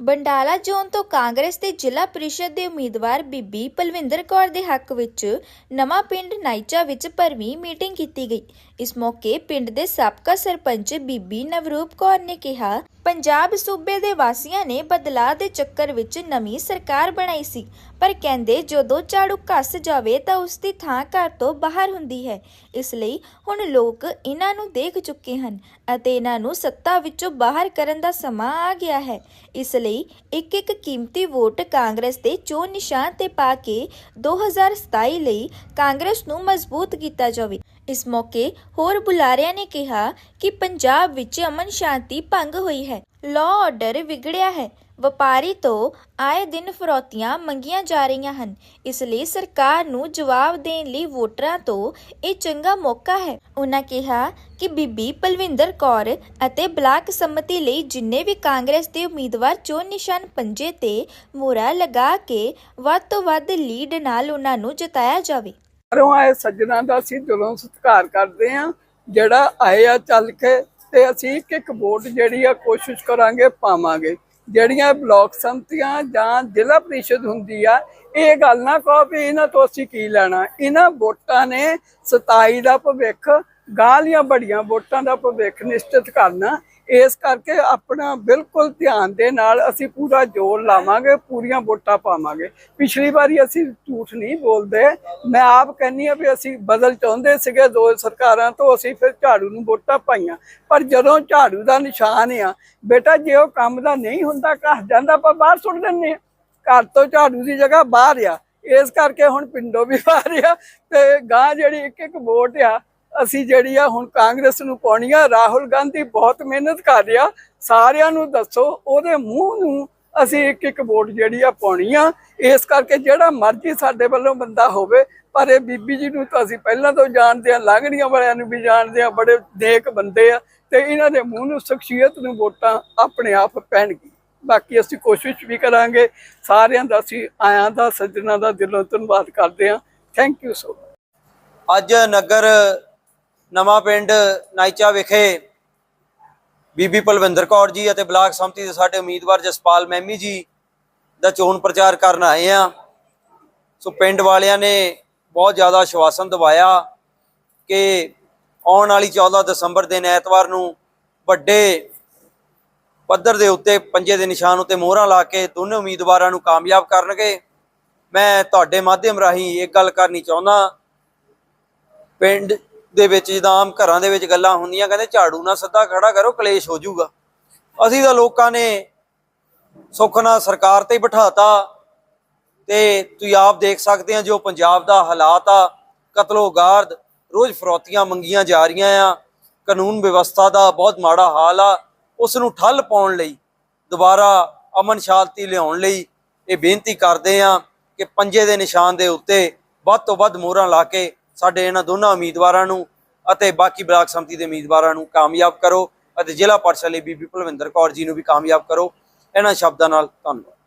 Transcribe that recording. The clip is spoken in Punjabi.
ਬੰਡਾਲਾ ਜ਼ੋਨ ਤੋਂ ਕਾਂਗਰਸ ਦੇ ਜ਼ਿਲ੍ਹਾ ਪ੍ਰੀਸ਼ਦ ਦੇ ਉਮੀਦਵਾਰ ਬੀਬੀ ਪਲਵਿੰਦਰ ਕੌਰ ਦੇ ਹੱਕ ਵਿੱਚ ਨਵਾਂ ਪਿੰਡ ਨਾਈਚਾ ਵਿੱਚ ਭਰਵੀਂ ਮੀਟਿੰਗ ਕੀਤੀ ਗਈ। ਇਸ ਮੌਕੇ ਪਿੰਡ ਦੇ ਸਾਬਕਾ ਸਰਪੰਚ ਬੀਬੀ ਨਵਰੂਪ ਕੌਰ ਨੇ ਕਿਹਾ, ਪੰਜਾਬ ਸੂਬੇ ਦੇ ਵਾਸੀਆਂ ਨੇ ਬਦਲਾਅ ਦੇ ਚੱਕਰ ਵਿੱਚ ਨਵੀਂ ਸਰਕਾਰ ਬਣਾਈ ਸੀ, ਪਰ ਕਹਿੰਦੇ ਜਦੋਂ ਝਾੜੂ ਕੱਸ ਜਾਵੇ ਤਾਂ ਉਸ ਦੀ ਥਾਂ ਘਰ ਤੋਂ ਬਾਹਰ ਹੁੰਦੀ ਹੈ। ਇਸ ਲਈ ਹੁਣ ਲੋਕ ਇਹਨਾਂ ਨੂੰ ਦੇਖ ਚੁੱਕੇ ਹਨ ਅਤੇ ਇਹਨਾਂ ਨੂੰ ਸੱਤਾ ਵਿੱਚੋਂ ਬਾਹਰ ਕਰਨ ਦਾ ਸਮਾਂ ਆ ਗਿਆ ਹੈ। ਇਸ ਲਈ ਇੱਕ ਇੱਕ ਕੀਮਤੀ ਵੋਟ ਕਾਂਗਰਸ ਦੇ ਚੋਣ ਨਿਸ਼ਾਨ ਤੇ ਪਾ ਕੇ 2027 ਲਈ ਕਾਂਗਰਸ ਨੂੰ ਮਜ਼ਬੂਤ ਕੀਤਾ ਜਾਵੇ। ਇਸ ਮੌਕੇ ਹੋਰ ਬੁਲਾਰਿਆਂ ਨੇ ਕਿਹਾ ਕਿ ਪੰਜਾਬ ਵਿੱਚ ਅਮਨ ਸ਼ਾਂਤੀ ਭੰਗ ਹੋਈ ਹੈ। ਲਾਅ ਆਰਡਰ ਵਿਗੜਿਆ ਹੈ। ਵਪਾਰੀ ਤੋਂ ਆਏ ਦਿਨ ਫਰੋਤੀਆਂ ਮੰਗੀਆਂ ਜਾ ਰਹੀਆਂ ਹਨ। ਇਸ ਲਈ ਸਰਕਾਰ ਨੂੰ ਜਵਾਬ ਦੇਣ ਲਈ ਵੋਟਰਾਂ ਤੋਂ ਇਹ ਚੰਗਾ ਮੌਕਾ ਹੈ। ਉਹਨਾਂ ਕਿਹਾ ਕਿ ਬੀਬੀ ਪਲਵਿੰਦਰ ਕੌਰ ਅਤੇ ਬਲਾਕ ਸੰਮਤੀ ਲਈ ਜਿੰਨੇ ਵੀ ਕਾਂਗਰਸ ਦੇ ਉਮੀਦਵਾਰ ਚੋਣ ਨਿਸ਼ਾਨ ਪੰਜੇ ਤੇ ਮੋਹਰਾ ਲਗਾ ਕੇ ਵੱਧ ਤੋਂ ਵੱਧ ਲੀਡ ਨਾਲ ਉਹਨਾਂ ਨੂੰ ਜਿਤਾਇਆ ਜਾਵੇ। ਬਾਹਰੋਂ ਆਏ ਸੱਜਣਾ ਦਾ ਅਸੀਂ ਦਿਲੋਂ ਸਤਿਕਾਰ ਕਰਦੇ ਹਾਂ। ਜਿਹੜਾ ਆਏ ਆ ਚੱਲ ਕੇ ਤੇ ਅਸੀਂ ਇੱਕ ਇੱਕ ਵੋਟ ਜਿਹੜੀ ਆ ਕੋਸ਼ਿਸ਼ ਕਰਾਂਗੇ ਪਾਵਾਂਗੇ। ਜਿਹੜੀਆਂ ਬਲਾਕ ਸੰਮਤੀਆਂ ਜਾਂ ਜ਼ਿਲ੍ਹਾ ਪ੍ਰੀਸ਼ਦ ਹੁੰਦੀ ਆ, ਇਹ ਗੱਲ ਨਾ ਕਹੋ ਵੀ ਇਹਨਾਂ ਤੋਂ ਅਸੀਂ ਕੀ ਲੈਣਾ। ਇਹਨਾਂ ਵੋਟਾਂ ਨੇ 27 ਦਾ ਭਵਿੱਖ ਗਾਲੀਆਂ ਬੜੀਆਂ ਵੋਟਾਂ ਦਾ ਭਵਿੱਖ ਨਿਸ਼ਚਿਤ ਕਰਨਾ। ਇਸ ਕਰਕੇ ਆਪਣਾ ਬਿਲਕੁਲ ਧਿਆਨ ਦੇ ਨਾਲ ਅਸੀਂ ਪੂਰਾ ਜ਼ੋਰ ਲਾਵਾਂਗੇ, ਪੂਰੀਆਂ ਵੋਟਾਂ ਪਾਵਾਂਗੇ। ਪਿਛਲੀ ਵਾਰੀ ਅਸੀਂ ਝੂਠ ਨਹੀਂ ਬੋਲਦੇ। ਮੈਂ ਆਪ ਕਹਿੰਨੀ ਆ ਵੀ ਅਸੀਂ ਬਦਲ ਚਾਹੁੰਦੇ ਸੀਗੇ ਦੋ ਸਰਕਾਰਾਂ ਤੋਂ, ਅਸੀਂ ਫਿਰ ਝਾੜੂ ਨੂੰ ਵੋਟਾਂ ਪਾਈਆਂ। ਪਰ ਜਦੋਂ ਝਾੜੂ ਦਾ ਨਿਸ਼ਾਨ ਆ, ਬੇਟਾ ਜੇ ਉਹ ਕੰਮ ਦਾ ਨਹੀਂ ਹੁੰਦਾ, ਘਰ ਜਾਂਦਾ, ਆਪਾਂ ਬਾਹਰ ਸੁੱਟ ਦਿੰਨੇ ਆ ਘਰ ਤੋਂ ਝਾੜੂ ਦੀ ਜਗ੍ਹਾ ਬਾਹਰ ਆ। ਇਸ ਕਰਕੇ ਹੁਣ ਪਿੰਡੋਂ ਵੀ ਬਾਹਰ ਆ ਤੇ ਗਾਂ ਜਿਹੜੀ ਇੱਕ ਇੱਕ ਵੋਟ ਆ ਅਸੀਂ ਜਿਹੜੀ ਆ ਹੁਣ ਕਾਂਗਰਸ ਨੂੰ ਪਾਉਣੀ ਆ, ਰਾਹੁਲ ਗਾਂਧੀ ਬਹੁਤ ਮਿਹਨਤ ਕਰ ਰਿਹਾ, ਸਾਰਿਆਂ ਨੂੰ ਦੱਸੋ, ਉਹਦੇ ਮੂੰਹ ਨੂੰ ਅਸੀਂ ਇੱਕ ਇੱਕ ਵੋਟ ਜਿਹੜੀ ਆ ਪਾਉਣੀ ਆ। ਇਸ ਕਰਕੇ ਜਿਹੜਾ ਮਰਜ਼ੀ ਸਾਡੇ ਵੱਲੋਂ ਬੰਦਾ ਹੋਵੇ, ਪਰ ਇਹ ਬੀਬੀ ਜੀ ਨੂੰ ਤਾਂ ਅਸੀਂ ਪਹਿਲਾਂ ਤੋਂ ਜਾਣਦੇ ਆ ਲਾਂਗੜੀਆਂ ਵਾਲਿਆਂ ਨੂੰ ਵੀ ਜਾਣਦੇ ਆ, ਬੜੇ ਨੇਕ ਬੰਦੇ ਆ ਤੇ ਇਹਨਾਂ ਦੇ ਮੂੰਹ ਨੂੰ, ਸ਼ਖਸੀਅਤ ਨੂੰ ਵੋਟਾਂ ਆਪਣੇ ਆਪ ਪੈਣਗੀ ਬਾਕੀ ਅਸੀਂ ਕੋਸ਼ਿਸ਼ ਵੀ ਕਰਾਂਗੇ, ਸਾਰਿਆਂ ਦਾ ਅਸੀਂ ਆਇਆਂ ਦਾ, ਸੱਜਣਾ ਦਾ ਦਿਲੋਂ ਧੰਨਵਾਦ ਕਰਦੇ ਆ। ਥੈਂਕ ਯੂ ਸੋ ਮਚ ਅੱਜ ਨਗਰ ਨਵਾਂ ਪਿੰਡ ਨਾਈਚਾ ਵਿਖੇ ਬੀਬੀ ਪਲਵਿੰਦਰ ਕੌਰ ਜੀ ਅਤੇ ਬਲਾਕ ਸੰਮਤੀ ਦੇ ਸਾਡੇ ਉਮੀਦਵਾਰ ਜਸਪਾਲ ਮੈਮੀ ਜੀ ਦਾ ਚੋਣ ਪ੍ਰਚਾਰ ਕਰਨ ਆਏ ਆ ਸੋ ਪਿੰਡ ਵਾਲਿਆਂ ਨੇ ਬਹੁਤ ਜ਼ਿਆਦਾ ਆਸ਼ਵਾਸਨ ਦਿਵਾਇਆ ਕਿ ਆਉਣ ਵਾਲੀ 14 ਦਸੰਬਰ ਦਿਨ ਐਤਵਾਰ ਨੂੰ ਵੱਡੇ ਪੱਧਰ ਦੇ ਉੱਤੇ ਪੰਜੇ ਦੇ ਨਿਸ਼ਾਨ ਉੱਤੇ ਮੋਹਰਾਂ ਲਾ ਕੇ ਦੋਨੇ ਉਮੀਦਵਾਰਾਂ ਨੂੰ ਕਾਮਯਾਬ ਕਰਨਗੇ। ਮੈਂ ਤੁਹਾਡੇ ਮਾਧਿਅਮ ਰਾਹੀਂ ਇੱਕ ਗੱਲ ਕਰਨੀ ਚਾਹੁੰਦਾ, ਪਿੰਡ ਦੇ ਵਿੱਚ ਜਿੱਦਾਂ ਆਮ ਘਰਾਂ ਦੇ ਵਿੱਚ ਗੱਲਾਂ ਹੁੰਦੀਆਂ, ਕਹਿੰਦੇ ਝਾੜੂ ਨਾਲ ਸਿੱਧਾ ਖੜਾ ਕਰੋ, ਕਲੇਸ਼ ਹੋ ਜਾਊਗਾ। ਅਸੀਂ ਤਾਂ ਲੋਕਾਂ ਨੇ ਸੁੱਖ ਨਾਲ ਸਰਕਾਰ ਤੇ ਹੀ ਬਿਠਾਤਾ ਤੇ ਤੁਸੀਂ ਆਪ ਦੇਖ ਸਕਦੇ ਆ, ਜੋ ਪੰਜਾਬ ਦਾ ਹਾਲਾਤ ਆ, ਕਤਲੋਗਾਰਦ, ਰੋਜ਼ ਫਰੋਤੀਆਂ ਮੰਗੀਆਂ ਜਾ ਰਹੀਆਂ ਆ, ਕਾਨੂੰਨ ਵਿਵਸਥਾ ਦਾ ਬਹੁਤ ਮਾੜਾ ਹਾਲ ਆ, ਉਸ ਨੂੰ ਠੱਲ ਪਾਉਣ ਲਈ, ਦੁਬਾਰਾ ਅਮਨ ਸ਼ਾਂਤੀ ਲਿਆਉਣ ਲਈ ਇਹ ਬੇਨਤੀ ਕਰਦੇ ਆ ਕਿ ਪੰਜੇ ਦੇ ਨਿਸ਼ਾਨ ਦੇ ਉੱਤੇ ਵੱਧ ਤੋਂ ਵੱਧ ਮੋਹਰਾਂ ਲਾ ਕੇ ਸਾਡੇ ਇਹਨਾਂ ਦੋਨਾਂ ਉਮੀਦਵਾਰਾਂ ਨੂੰ ਅਤੇ ਬਾਕੀ ਬਲਾਕ ਸੰਮਤੀ ਦੇ ਉਮੀਦਵਾਰਾਂ ਨੂੰ ਕਾਮਯਾਬ ਕਰੋ ਅਤੇ ਜ਼ਿਲ੍ਹਾ ਪਰਿਸ਼ਦ ਲਈ ਬੀਬੀ ਭਲਵਿੰਦਰ ਕੌਰ ਜੀ ਨੂੰ ਵੀ ਕਾਮਯਾਬ ਕਰੋ। ਇਹਨਾਂ ਸ਼ਬਦਾਂ ਨਾਲ ਧੰਨਵਾਦ।